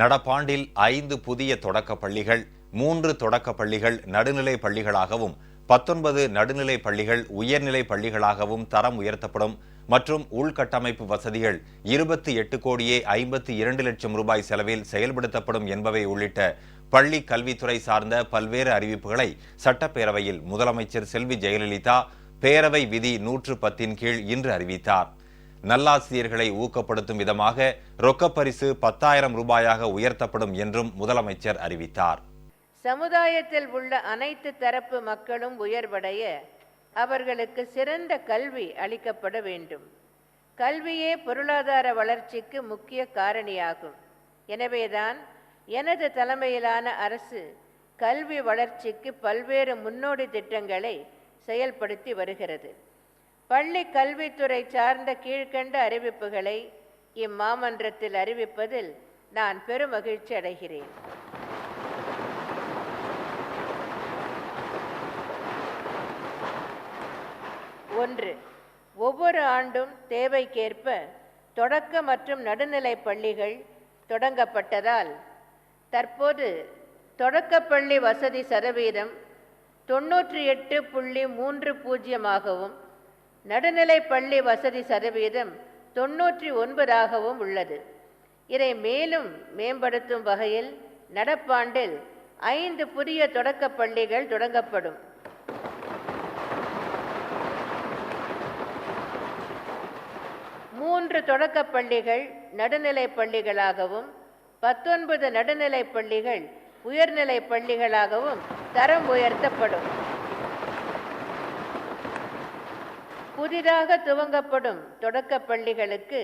நடப்பாண்டில் ஐந்து புதிய தொடக்கப் பள்ளிகள் மூன்று தொடக்கப் பள்ளிகள் நடுநிலை பள்ளிகளாகவும் பத்தொன்பது நடுநிலை பள்ளிகள் உயர்நிலை பள்ளிகளாகவும் தரம் உயர்த்தப்படும் மற்றும் உள்கட்டமைப்பு வசதிகள் இருபத்தி எட்டு கோடியே ஐம்பத்தி இரண்டு லட்சம் ரூபாய் செலவில் செயல்படுத்தப்படும் என்பவை உள்ளிட்ட பள்ளி கல்வித்துறை சார்ந்த பல்வேறு அறிவிப்புகளை சட்டப்பேரவையில் முதலமைச்சர் செல்வி ஜெயலலிதா பேரவை விதி நூற்று பத்தின் கீழ் இன்று அறிவித்தார். நல்லாசிரியர்களை ஊக்கப்படுத்தும் விதமாக ரொக்கப்பரிசு பத்தாயிரம் ரூபாயாக உயர்த்தப்படும் என்றும் முதலமைச்சர் அறிவித்தார். சமுதாயத்தில் உள்ள அனைத்து தரப்பு மக்களும் உயர்வடைய அவர்களுக்கு சிறந்த கல்வி அளிக்கப்பட வேண்டும். கல்வியே பொருளாதார வளர்ச்சிக்கு முக்கிய காரணியாகும். எனவேதான் எனது தலைமையிலான அரசு கல்வி வளர்ச்சிக்கு பல்வேறு முன்னோடி திட்டங்களை செயல்படுத்தி வருகிறது. பள்ளி கல்வித்துறை சார்ந்த கீழ்க்கண்ட அறிவிப்புகளை இம்மாமன்றத்தில் அறிவிப்பதில் நான் பெருமகிழ்ச்சி அடைகிறேன். ஒன்று ஒவ்வொரு ஆண்டும் தேவைக்கேற்ப தொடக்க மற்றும் நடுநிலை பள்ளிகள் தொடங்கப்பட்டதால் தற்போது தொடக்கப்பள்ளி வசதி சதவீதம் தொன்னூற்றி எட்டு புள்ளி மூன்று பூஜ்ஜியமாகவும் நடுநிலை பள்ளி வசதி சதவீதம் தொன்னூற்றி ஒன்பதாகவும் உள்ளது. இதை மேலும் மேம்படுத்தும் வகையில் நடப்பாண்டில் ஐந்து புதிய தொடக்க பள்ளிகள் தொடங்கப்படும். மூன்று தொடக்க பள்ளிகள் நடுநிலைப் பள்ளிகளாகவும் பத்தொன்பது நடுநிலைப் பள்ளிகள் உயர்நிலைப் பள்ளிகளாகவும் தரம் உயர்த்தப்படும். புதிதாக துவங்கப்படும் தொடக்கப் பள்ளிகளுக்கு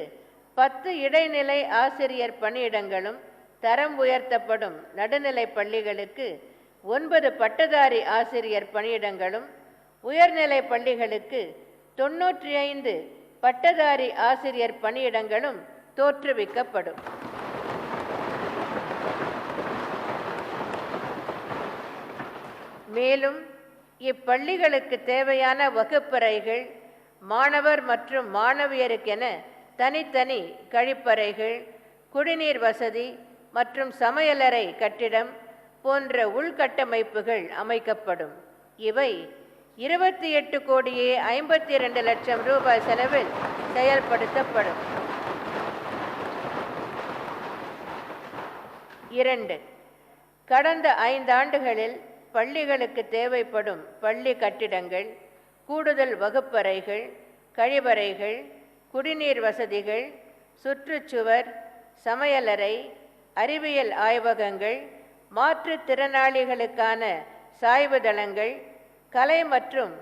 பத்து இடைநிலை ஆசிரியர் பணியிடங்களும் தரம் உயர்த்தப்படும் நடுநிலைப் பள்ளிகளுக்கு ஒன்பது பட்டதாரி ஆசிரியர் பணியிடங்களும் உயர்நிலைப் பள்ளிகளுக்கு தொன்னூற்றி ஐந்து பட்டதாரி ஆசிரியர் பணியிடங்களும் தோற்றுவிக்கப்படும். மேலும் இப்பள்ளிகளுக்கு தேவையான வகுப்பறைகள் மாணவர் மற்றும் மாணவியருக்கென தனித்தனி கழிப்பறைகள் குடிநீர் வசதி மற்றும் சமையலறை கட்டிடம் போன்ற உள்கட்டமைப்புகள் அமைக்கப்படும். இவை இருபத்தி எட்டு கோடியே ஐம்பத்தி இரண்டு லட்சம் ரூபாய் செலவில் செயல்படுத்தப்படும். இரண்டு கடந்த ஐந்தாண்டுகளில் பள்ளிகளுக்கு தேவைப்படும் பள்ளி கட்டிடங்கள் கூடுதல் வகுப்பறைகள் கழிவறைகள் குடிநீர் வசதிகள் சுற்றுச்சுவர் சமையலறை அறிவியல் ஆய்வகங்கள் மாற்றுத்திறனாளிகளுக்கான சாய்வுதளங்கள் கலை மற்றும்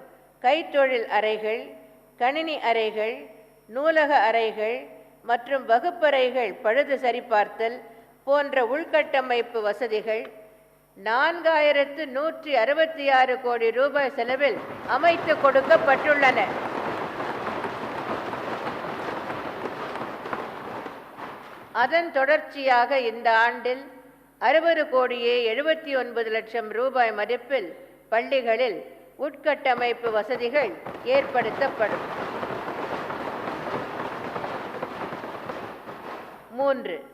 கைத்தொழில் அறைகள் கணினி அறைகள் நூலக அறைகள் மற்றும் வகுப்பறைகள் பழுது சரிபார்த்தல் போன்ற உள்கட்டமைப்பு வசதிகள் நான்காயிரத்து நூற்றி அறுபத்தி ஆறு கோடி ரூபாய் செலவில் அமைத்து கொடுக்கப்பட்டுள்ளன. அதன் தொடர்ச்சியாக இந்த ஆண்டில் அறுபது கோடியே எழுபத்தி ஒன்பது லட்சம் ரூபாய் மதிப்பில் பள்ளிகளில் உட்கட்டமைப்பு வசதிகள் ஏற்படுத்தப்படும். மூன்று.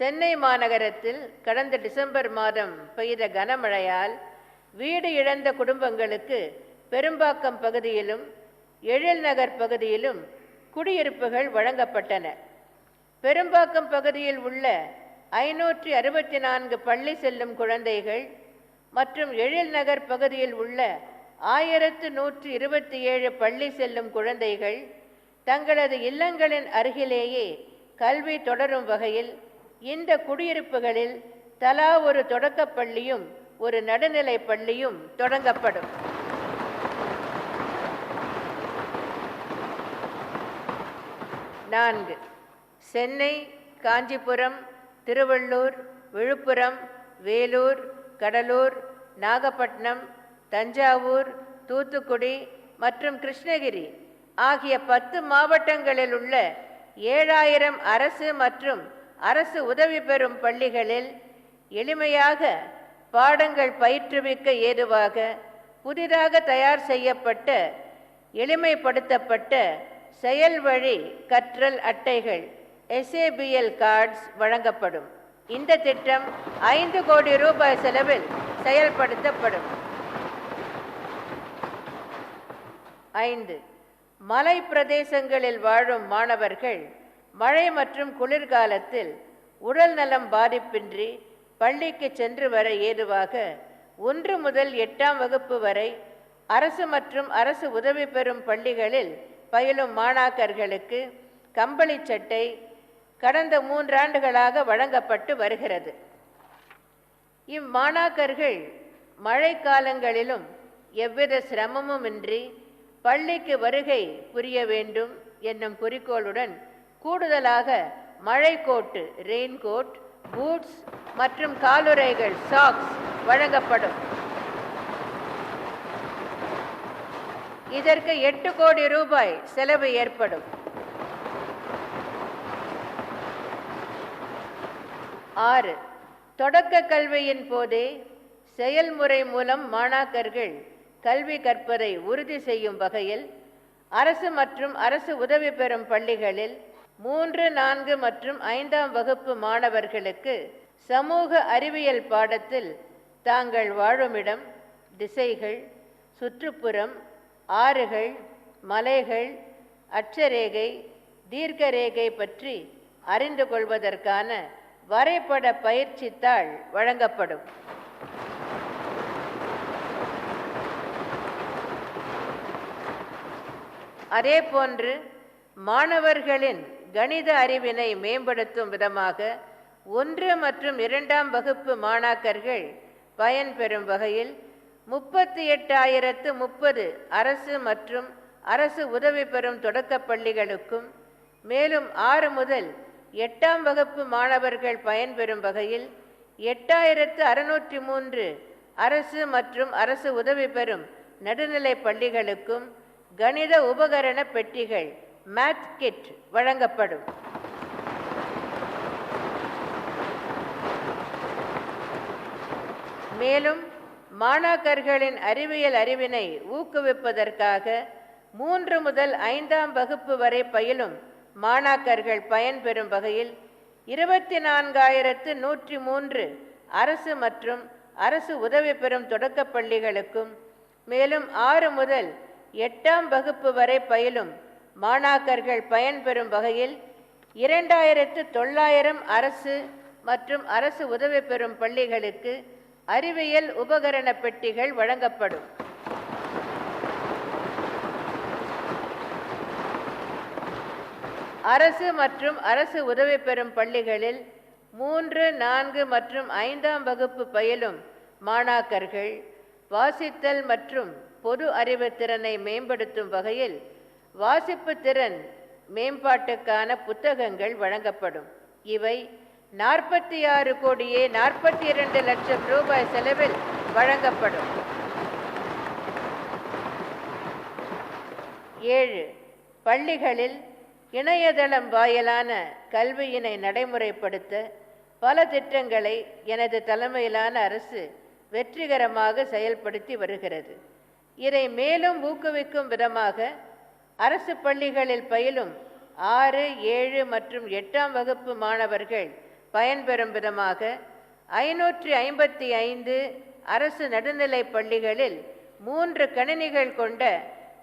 சென்னை மாநகரத்தில் கடந்த டிசம்பர் மாதம் பெய்த கனமழையால் வீடு இழந்த குடும்பங்களுக்கு பெரும்பாக்கம் பகுதியிலும் எழில் நகர் பகுதியிலும் குடியிருப்புகள் வழங்கப்பட்டன. பெரும்பாக்கம் பகுதியில் உள்ள ஐநூற்றி அறுபத்தி நான்கு பள்ளி செல்லும் குழந்தைகள் மற்றும் எழில் நகர் பகுதியில் உள்ள ஆயிரத்து நூற்றி இருபத்தி ஏழு பள்ளி செல்லும் குழந்தைகள் தங்களது இல்லங்களின் அருகிலேயே கல்வி தொடரும் வகையில் இந்த குடியிருப்புகளில் தலா ஒரு தொடக்கப் பள்ளியும் ஒரு நடுநிலை பள்ளியும் தொடங்கப்படும். நான்கு. சென்னை காஞ்சிபுரம் திருவள்ளூர் விழுப்புரம் வேலூர் கடலூர் நாகப்பட்டினம் தஞ்சாவூர் தூத்துக்குடி மற்றும் கிருஷ்ணகிரி ஆகிய பத்து மாவட்டங்களில் உள்ள ஏழாயிரம் அரசு மற்றும் அரசு உதவி பெறும் பள்ளிகளில் எளிமையாக பாடங்கள் பயிற்றுவிக்க ஏதுவாக புதிதாக தயார் செய்யப்பட்ட எளிமைப்படுத்தப்பட்ட செயல் வழி கற்றல் அட்டைகள் எஸ்ஏபிஎல் கார்ட்ஸ் வழங்கப்படும். இந்த திட்டம் ஐந்து கோடி ரூபாய் செலவில் செயல்படுத்தப்படும். ஐந்து. மலை பிரதேசங்களில் வாழும் மாணவர்கள் மழை மற்றும் குளிர்காலத்தில் உடல் நலம் பாதிப்பின்றி பள்ளிக்கு சென்று வர ஏதுவாக ஒன்று முதல் எட்டாம் வகுப்பு வரை அரசு மற்றும் அரசு உதவி பெறும் பள்ளிகளில் பயிலும் மாணாக்கர்களுக்கு கம்பளி சட்டை கடந்த மூன்றாண்டுகளாக வழங்கப்பட்டு வருகிறது. இம்மாணாக்கர்கள் மழைக்காலங்களிலும் எவ்வித சிரமமுமின்றி பள்ளிக்கு வருகை புரிய வேண்டும் என்னும் குறிக்கோளுடன் கூடுதலாக மழைக்கோட்டு ரெயின்கோட் பூட்ஸ் மற்றும் காலுறைகள் சாக்ஸ் வழங்கப்படும். இதற்கு எட்டு கோடி ரூபாய் செலவு ஏற்படும். ஆறு தொடக்க கல்வியின் போதே செயல்முறை மூலம் மாணாக்கர்கள் கல்வி கற்பதை உறுதி செய்யும் வகையில் அரசு மற்றும் அரசு உதவி பெறும் பள்ளிகளில் மூன்று நான்கு மற்றும் ஐந்தாம் வகுப்பு மாணவர்களுக்கு சமூக அறிவியல் பாடத்தில் தாங்கள் வாழுமிடம் திசைகள் சுற்றுப்புறம் ஆறுகள் மலைகள் அட்சரேகை தீர்க்கரேகை பற்றி அறிந்து கொள்வதற்கான வரைபட பயிற்சித்தாள் வழங்கப்படும். அதேபோன்று மாணவர்களின் கணித அறிவினை மேம்படுத்தும் விதமாக ஒன்று மற்றும் இரண்டாம் வகுப்பு மாணாக்கர்கள் பயன்பெறும் வகையில் முப்பத்தி எட்டாயிரத்து முப்பது அரசு மற்றும் அரசு உதவி பெறும் தொடக்கப் பள்ளிகளுக்கும் மேலும் ஆறு முதல் எட்டாம் வகுப்பு மாணவர்கள் பயன்பெறும் வகையில் எட்டாயிரத்து அறுநூற்றி மூன்று அரசு மற்றும் அரசு உதவி பெறும் நடுநிலை பள்ளிகளுக்கும் கணித உபகரண பெட்டிகள் மேத் கிட் வழங்கப்படும். மேலும் மாணாக்கர்களின் அறிவியல் அறிவினை ஊக்குவிப்பதற்காக மூன்று முதல் ஐந்தாம் வகுப்பு வரை பயிலும் மாணாக்கர்கள் பயன்பெறும் வகையில் இருபத்தி நான்காயிரத்து நூற்றி மூன்று அரசு மற்றும் அரசு உதவி பெறும் தொடக்கப் பள்ளிகளுக்கும் மேலும் ஆறு முதல் எட்டாம் வகுப்பு வரை பயிலும் மாணாக்கர்கள் பயன்பெறும் வகையில் இரண்டாயிரத்து தொள்ளாயிரம் அரசு மற்றும் அரசு உதவி பெறும் பள்ளிகளுக்கு அறிவியல் உபகரண பெட்டிகள் வழங்கப்படும். அரசு மற்றும் அரசு உதவி பெறும் பள்ளிகளில் மூன்று நான்கு மற்றும் ஐந்தாம் வகுப்பு பயிலும் மாணாக்கர்கள் வாசித்தல் மற்றும் பொது அறிவு திறனை மேம்படுத்தும் வகையில் வாசிப்பு திறன் மேம்பாட்டுக்கான புத்தகங்கள் வழங்கப்படும். இவை நாற்பத்தி ஆறு கோடியே நாற்பத்தி இரண்டு லட்சம் ரூபாய் செலவில் வழங்கப்படும். ஏழு. பள்ளிகளில் இணையதளம் வாயிலான கல்வியினை நடைமுறைப்படுத்த பல திட்டங்களை எனது தலைமையிலான அரசு வெற்றிகரமாக செயல்படுத்தி வருகிறது. இதை மேலும் ஊக்குவிக்கும் விதமாக அரசு பள்ளிகளில் பயிலும் ஆறு ஏழு மற்றும் எட்டாம் வகுப்பு மாணவர்கள் பயன்பெறும் விதமாக ஐநூற்றி ஐம்பத்தி ஐந்து அரசு நடுநிலை பள்ளிகளில் மூன்று கணினிகள் கொண்ட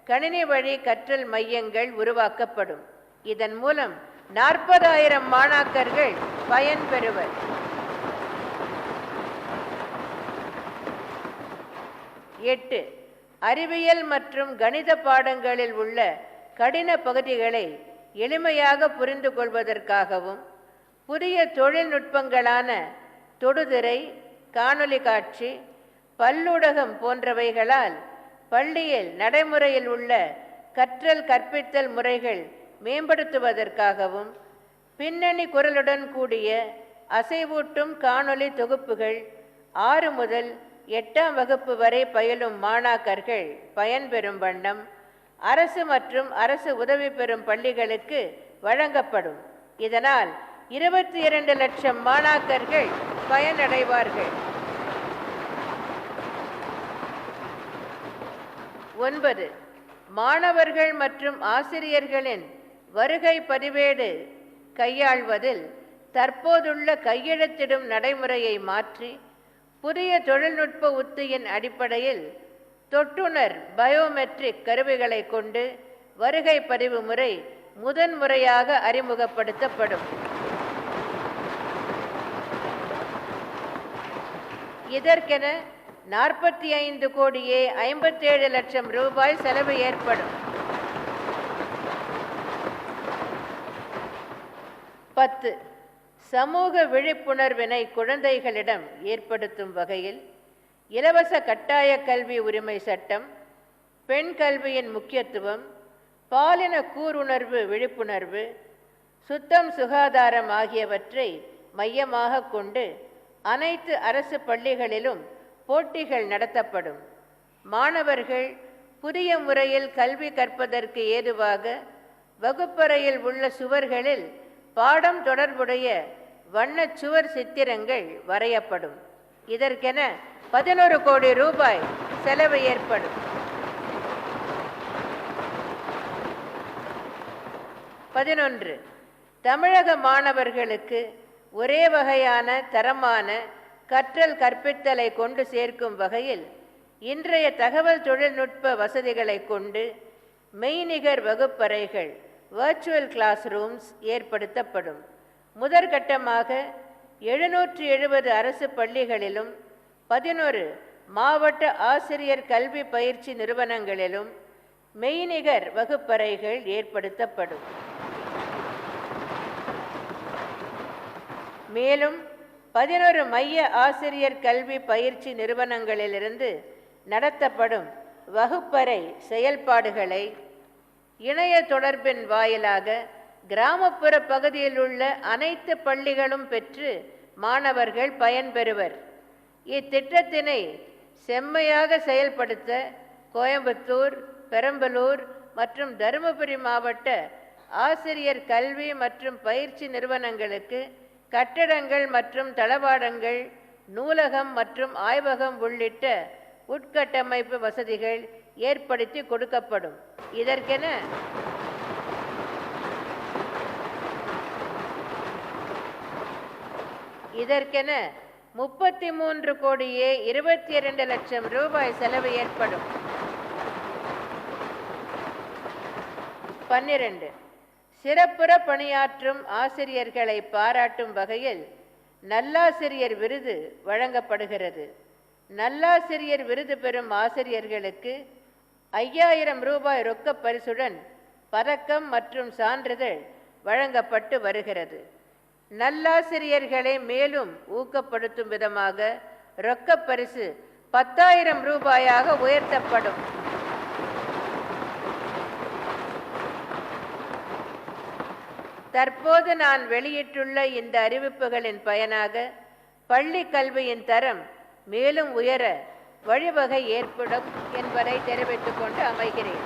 கணினி வழி கற்றல் மையங்கள் உருவாக்கப்படும். இதன் மூலம் நாற்பதாயிரம் மாணாக்கர்கள் பயன்பெறுவர். எட்டு அறிவியல் மற்றும் கணித பாடங்களில் உள்ள கடின பகுதிகளை எளிமையாக புரிந்து கொள்வதற்காகவும் புதிய தொழில்நுட்பங்களான தொடுதிரை காணொலி காட்சி பல்லூடகம் போன்றவைகளால் பள்ளியில் நடைமுறையில் உள்ள கற்றல் கற்பித்தல் முறைகள் மேம்படுத்துவதற்காகவும் பின்னணி குரலுடன் கூடிய அசைவூட்டும் காணொலி தொகுப்புகள் ஆறு முதல் எட்டாம் வகுப்பு வரை பயிலும் மாணாக்கர்கள் பயன்பெறும் வண்ணம் அரசு மற்றும் அரசு உதவி பெறும் பள்ளிகளுக்கு வழங்கப்படும். இதனால் இருபத்தி இரண்டு லட்சம் மாணாக்கர்கள் பயனடைவார்கள். ஒன்பது. மாணவர்கள் மற்றும் ஆசிரியர்களின் வருகை பதிவேடு கையாள்வதில் தற்போதுள்ள கையெழுத்திடும் நடைமுறையை மாற்றி புதிய தொழில்நுட்ப உத்தியின் அடிப்படையில் தொட்டுணர் பயோமெட்ரிக் கருவிகளை கொண்டு வருகை பதிவு முறை முதன்முறையாக அறிமுகப்படுத்தப்படும். இதற்கென நாற்பத்தி ஐந்து கோடியே ஐம்பத்தேழு லட்சம் ரூபாய் செலவு ஏற்படும். பத்து. சமூக விழிப்புணர்வினை குழந்தைகளிடம் ஏற்படுத்தும் வகையில் இலவச கட்டாய கல்வி உரிமை சட்டம் பெண் கல்வியின் முக்கியத்துவம் பாலின கூருணர்வு விழிப்புணர்வு சுத்தம் சுகாதாரம் ஆகியவற்றை மையமாக கொண்டு அனைத்து அரசு பள்ளிகளிலும் போட்டிகள் நடத்தப்படும். மாணவர்கள் புதிய முறையில் கல்வி கற்பதற்கு ஏதுவாக வகுப்பறையில் உள்ள சுவர்களில் பாடம் தொடர்புடைய வண்ணச்சுவர் சித்திரங்கள் வரையப்படும். இதற்கென பதினோரு கோடி ரூபாய் செலவு ஏற்படும். பதினொன்று. தமிழக மாணவர்களுக்கு ஒரே வகையான தரமான கற்றல் கற்பித்தலை கொண்டு சேர்க்கும் வகையில் இன்றைய தகவல் தொழில்நுட்ப வசதிகளை கொண்டு மெய்நிகர் வகுப்பறைகள் வர்ச்சுவல் கிளாஸ் ரூம்ஸ் ஏற்படுத்தப்படும். முதற்கட்டமாக எழுநூற்றி எழுபது அரசு பள்ளிகளிலும் பதினொரு மாவட்ட ஆசிரியர் கல்வி பயிற்சி நிறுவனங்களிலும் மெய்நிகர் வகுப்பறைகள் ஏற்படுத்தப்படும். மேலும் பதினொரு மைய ஆசிரியர் கல்வி பயிற்சி நிறுவனங்களிலிருந்து நடத்தப்படும் வகுப்பறை செயல்பாடுகளை இணைய தொடர்பின் வாயிலாக கிராமப்புற பகுதியில் உள்ள அனைத்து பள்ளிகளும் பெற்று மாணவர்கள் பயன்பெறுவர் இத்திட்டத்தினை செம்மையாக செயல்படுத்த கோயம்புத்தூர் பெரம்பலூர் மற்றும் தருமபுரி மாவட்ட ஆசிரியர் கல்வி மற்றும் பயிற்சி நிறுவனங்களுக்கு கட்டடங்கள் மற்றும் தளவாடங்கள் நூலகம் மற்றும் ஆய்வகம் உள்ளிட்ட உட்கட்டமைப்பு வசதிகள் ஏற்படுத்தி கொடுக்கப்படும். இதற்கென இதற்கென முப்பத்தி மூன்று கோடியே இருபத்தி இரண்டு லட்சம் ரூபாய் செலவு ஏற்படும். பன்னிரண்டு. சிறப்புற பணியாற்றும் ஆசிரியர்களை பாராட்டும் வகையில் நல்லாசிரியர் விருது வழங்கப்படுகிறது. நல்லாசிரியர் விருது பெறும் ஆசிரியர்களுக்கு ஐயாயிரம் ரூபாய் ரொக்கப் பரிசுடன் பதக்கம் மற்றும் சான்றிதழ் வழங்கப்பட்டு வருகிறது. நல்லாசிரியர்களை மேலும் ஊக்கப்படுத்தும் விதமாக ரொக்கப் பரிசு பத்தாயிரம் ரூபாயாக உயர்த்தப்படும். தற்போது நான் வெளியிட்டுள்ள இந்த அறிவிப்புகளின் பயனாக பள்ளி கல்வியின் தரம் மேலும் உயர வழிவகை ஏற்படும் என்பதை தெரிவித்துக் கொண்டு அமைகிறேன்.